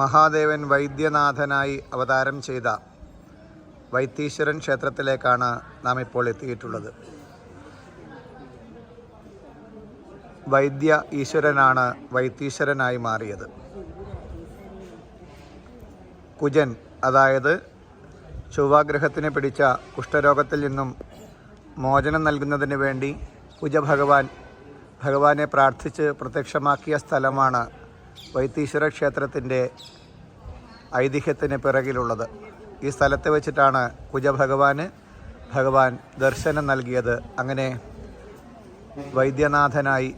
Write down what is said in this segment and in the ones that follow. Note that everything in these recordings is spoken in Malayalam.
മഹാദേവൻ വൈദ്യനാഥനായി അവതാരം ചെയ്ത വൈത്തീശ്വരൻ ക്ഷേത്രത്തിലേക്കാണ് നാം ഇപ്പോൾ എത്തിയിട്ടുള്ളത്. വൈദ്യ ഈശ്വരനാണ് വൈത്തീശ്വരനായി മാറിയത്. കുജൻ അതായത് ചൊവ്വാഗ്രഹത്തിന് പിടിച്ച കുഷ്ഠരോഗത്തിൽ നിന്നും മോചനം നൽകുന്നതിന് വേണ്ടി കുജഭഗവാൻ ഭഗവാനെ പ്രാർത്ഥിച്ച് പ്രത്യക്ഷമാക്കിയ സ്ഥലമാണ് വൈത്തീശ്വര ക്ഷേത്രത്തിന്റെ ഐതിഹ്യത്തിന് പിറകിലുള്ളത്. ഈ സ്ഥലത്ത് വെച്ചിട്ടാണ് കുജഭഗവാന് ഭഗവാൻ ദർശനം നൽകിയത്. അങ്ങനെ വൈദ്യനാഥനായി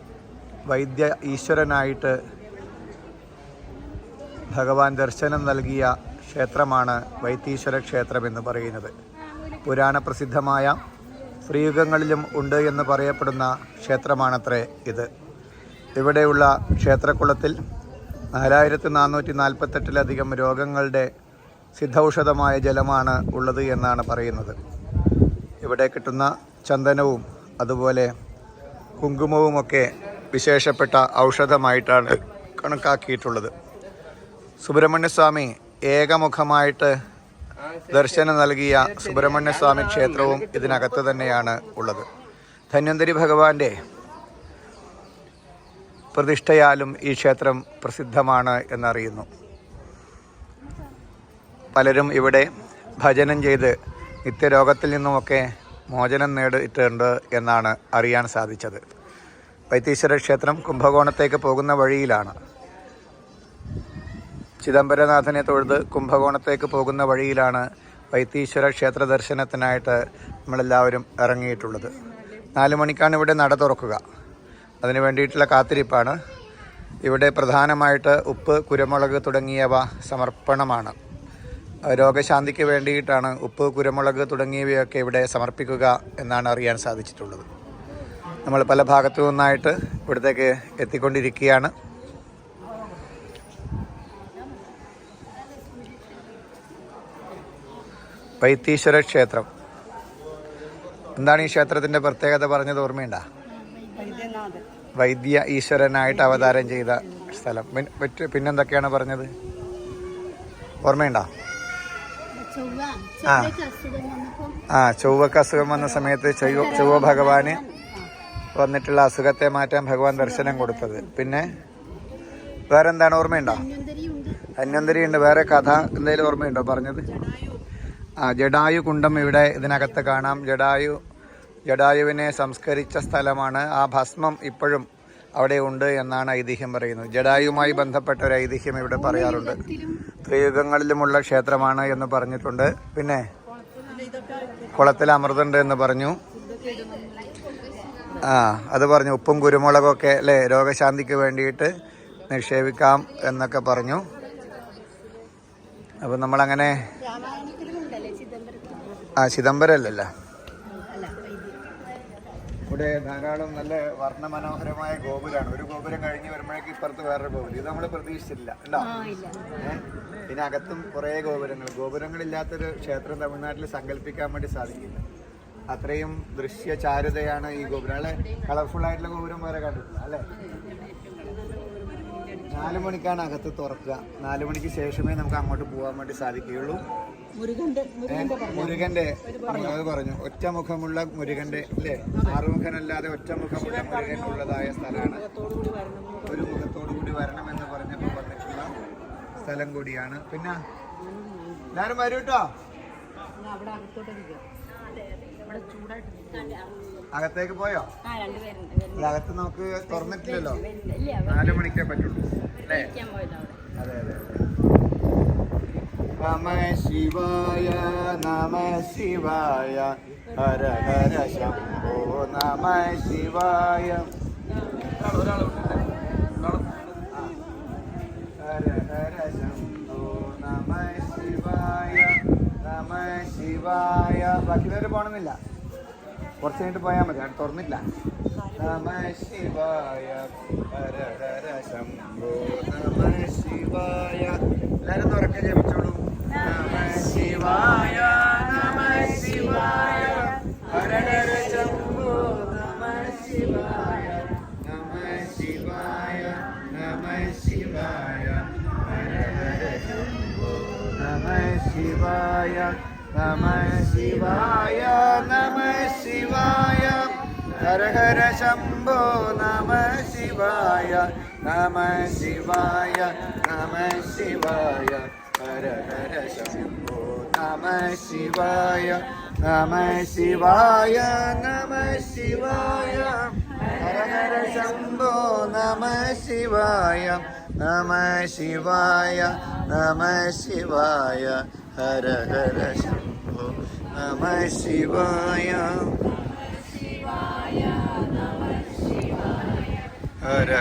വൈദ്യ ഈശ്വരനായിട്ട് ഭഗവാൻ ദർശനം നൽകിയ ക്ഷേത്രമാണ് വൈത്തീശ്വര ക്ഷേത്രം എന്ന് പറയുന്നത്. പുരാണ പ്രസിദ്ധമായ ശ്രീയുഗങ്ങളിലും ഉണ്ട് എന്ന് പറയപ്പെടുന്ന ക്ഷേത്രമാണത്രേ ഇത്. ഇവിടെയുള്ള ക്ഷേത്രക്കുളത്തിൽ നാലായിരത്തി നാനൂറ്റി നാൽപ്പത്തെട്ടിലധികം രോഗങ്ങളുടെ സിദ്ധൌഷധമായ ജലമാണ് ഉള്ളത് എന്നാണ് പറയുന്നത്. ഇവിടെ കിട്ടുന്ന ചന്ദനവും അതുപോലെ കുങ്കുമവുമൊക്കെ വിശേഷപ്പെട്ട ഔഷധമായിട്ടാണ് കണക്കാക്കിയിട്ടുള്ളത്. സുബ്രഹ്മണ്യസ്വാമി ഏകമുഖമായിട്ട് ദർശനം നൽകിയ സുബ്രഹ്മണ്യസ്വാമി ക്ഷേത്രവും ഇതിനകത്ത് തന്നെയാണ് ഉള്ളത്. ധന്വന്തരി ഭഗവാന്റെ പ്രതിഷ്ഠയാലും ഈ ക്ഷേത്രം പ്രസിദ്ധമാണ് എന്നറിയുന്നു. പലരും ഇവിടെ ഭജനം ചെയ്ത് നിത്യരോഗത്തിൽ നിന്നുമൊക്കെ മോചനം നേടിയിട്ടുണ്ട് എന്നാണ് അറിയാൻ സാധിച്ചത്. വൈത്തീശ്വര ക്ഷേത്രം കുംഭകോണത്തേക്ക് പോകുന്ന വഴിയിലാണ്. ചിദംബരനാഥനെ തൊഴുത് കുംഭകോണത്തേക്ക് പോകുന്ന വഴിയിലാണ് വൈത്തീശ്വര ക്ഷേത്ര ദർശനത്തിനായിട്ട് നമ്മളെല്ലാവരും ഇറങ്ങിയിട്ടുള്ളത്. നാല് മണിക്കാണ് ഇവിടെ നട തുറക്കുക. അതിന് വേണ്ടിയിട്ടുള്ള കാത്തിരിപ്പാണ്. ഇവിടെ പ്രധാനമായിട്ട് ഉപ്പ് കുരുമുളക് തുടങ്ങിയവ സമർപ്പണമാണ്. രോഗശാന്തിക്ക് വേണ്ടിയിട്ടാണ് ഉപ്പ് കുരുമുളക് തുടങ്ങിയവയൊക്കെ ഇവിടെ സമർപ്പിക്കുക എന്നാണ് അറിയാൻ സാധിച്ചിട്ടുള്ളത്. നമ്മൾ പല ഭാഗത്തു നിന്നായിട്ട് ഇവിടത്തേക്ക് എത്തിക്കൊണ്ടിരിക്കുകയാണ്. വൈത്തീശ്വര ക്ഷേത്രം. എന്താണ് ഈ ക്ഷേത്രത്തിന്റെ പ്രത്യേകത പറഞ്ഞത് ഓർമ്മയുണ്ടോ? വൈദ്യ ഈശ്വരനായിട്ട് അവതാരം ചെയ്ത സ്ഥലം. പിന്നെന്തൊക്കെയാണ് പറഞ്ഞത്? ഓർമ്മയുണ്ടോ? ആ. ആ ചൊവ്വക്ക് അസുഖം വന്ന സമയത്ത് ചൊവ്വ ചൊവ്വ ഭഗവാന് വന്നിട്ടുള്ള അസുഖത്തെ മാറ്റാൻ ഭഗവാൻ ദർശനം കൊടുത്തത്. പിന്നെ വേറെ എന്താണ് ഓർമ്മയുണ്ടോ? അന്യന്തരി ഉണ്ട് വേറെ കഥ എന്തെങ്കിലും ഓർമ്മയുണ്ടോ പറഞ്ഞത്? ആ ജഡായു കുണ്ടം ഇവിടെ ഇതിനകത്ത് കാണാം. ജഡായു ജഡായുവിനെ സംസ്കരിച്ച സ്ഥലമാണ് ആ ഭസ്മം ഇപ്പോഴും അവിടെ ഉണ്ട് എന്നാണ് ഐതിഹ്യം പറയുന്നത്. ജഡായുമായി ബന്ധപ്പെട്ട ഒരു ഐതിഹ്യം ഇവിടെ പറയാറുണ്ട്. ത്രിയുഗങ്ങളിലുമുള്ള ക്ഷേത്രമാണ് എന്ന് പറഞ്ഞിട്ടുണ്ട്. പിന്നെ കുളത്തിൽ അമൃതുണ്ട് എന്ന് പറഞ്ഞു. ആ അത് പറഞ്ഞു. ഉപ്പും കുരുമുളകൊക്കെ അല്ലേ രോഗശാന്തിക്ക് വേണ്ടിയിട്ട് നിക്ഷേപിക്കാം എന്നൊക്കെ പറഞ്ഞു. അപ്പം നമ്മളങ്ങനെ ആ ചിദംബരം അല്ലല്ലോ ഇവിടെ ധാരാളം നല്ല വർണമനോഹരമായ ഗോപുരമാണ് ഒരു ഗോപുരം കഴിഞ്ഞ് വരുമ്പോഴേക്ക് ഇപ്പുറത്ത് വേറൊരു ഗോപുരം. ഇത് നമ്മൾ പ്രതീക്ഷിച്ചില്ല ഏ? ഇതിനകത്തും കുറേ ഗോപുരങ്ങൾ. ഗോപുരങ്ങളില്ലാത്തൊരു ക്ഷേത്രം തമിഴ്നാട്ടിൽ സങ്കല്പിക്കാൻ വേണ്ടി സാധിക്കില്ല. അത്രയും ദൃശ്യ ചാരുതയാണ് ഈ ഗോപുരം. അല്ലെ? കളർഫുൾ ആയിട്ടുള്ള ഗോപുരം വരെ കണ്ടിട്ടില്ല അല്ലേ? നാല് മണിക്കാണ് അകത്ത് തുറക്കുക. നാല് മണിക്ക് ശേഷമേ നമുക്ക് അങ്ങോട്ട് പോകാൻ വേണ്ടി സാധിക്കുകയുള്ളൂ. മുരുകന്റെ അത് പറഞ്ഞു. ഒറ്റമുഖമുള്ള മുരുകന്റെ അല്ലേ? ആറുമുഖനല്ലാതെ ഒറ്റമുഖമുള്ള മുരുകൻ ഉള്ളതായ സ്ഥലമാണ്. ഒരു മുഖത്തോടു കൂടി വരണം എന്ന് പറഞ്ഞപ്പോൾ പറഞ്ഞിട്ടുള്ള സ്ഥലം കൂടിയാണ്. പിന്നെ എല്ലാരും വരൂ കേട്ടോ എന്നാ അവിടെ അകത്തോട്ട് ഇരിക്കുക ഇവിടെ ചൂടായിട്ട് അകത്തേക്ക് പോയോ? അകത്ത് നമുക്ക് തുറന്നിട്ടില്ലല്ലോ? നാല് മണിക്കേ പറ്റുള്ളൂ അല്ലേ? അതെ അതെ നമ ശിവായ നമ ശിവായ ഹര ഹര ശംഭോ നമ ശിവായ. ഹര ശിവായ ബാക്കിയുള്ളവർ പോകണമെന്നില്ല കുറച്ച് കഴിഞ്ഞിട്ട് പോയാൽ മതി അവിടെ തുറന്നില്ല നമ ശിവായ ശംഭോ നമ ശിവായ എല്ലാവരും തുറക്കെ ജപിച്ചോളൂ. നമ ശിവായ നമ ശിവായ നമ ശിവായ നമ ശിവായ നമ ശിവായ ഹര ശിവായ നമ ശിവായ നമ ശിവായ. ഹര ഹര ശംഭോ നമ ശിവായ. നമ ശിവായ നമ ശിവായ. ഹര ഹര ശംഭോ നമ ശിവായ. നമ ശിവായ നമ ശിവായ. ഹര ഹര ശംഭോ നമ ശിവായ. നമ ശിവായ നമ ശിവായ ഹര ഹര നമ ശിവായ ഹര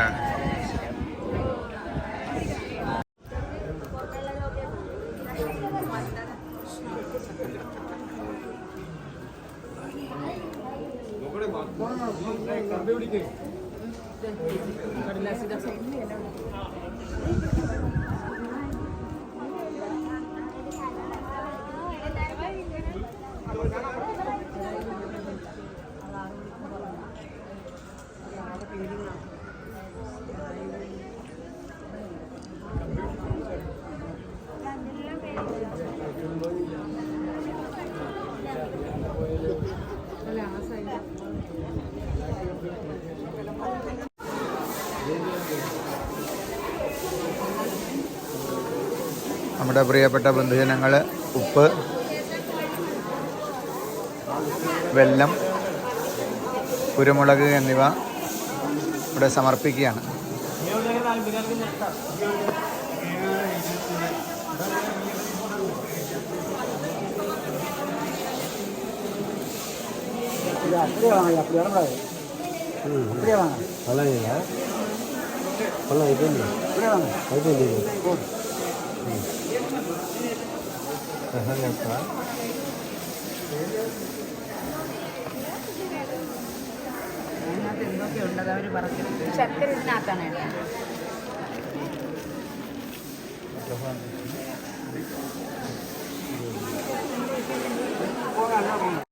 നമ്മുടെ പ്രിയപ്പെട്ട ബന്ധുജനങ്ങൾ ഉപ്പ് വെല്ലം കുരുമുളക് എന്നിവ ഇവിടെ സമർപ്പിക്കുകയാണ്. ഇത് എന്തൊക്കെയുണ്ടത് അവർ പറഞ്ഞു ശർക്കര ഇതിനകത്താണ് ഇടുന്നത്.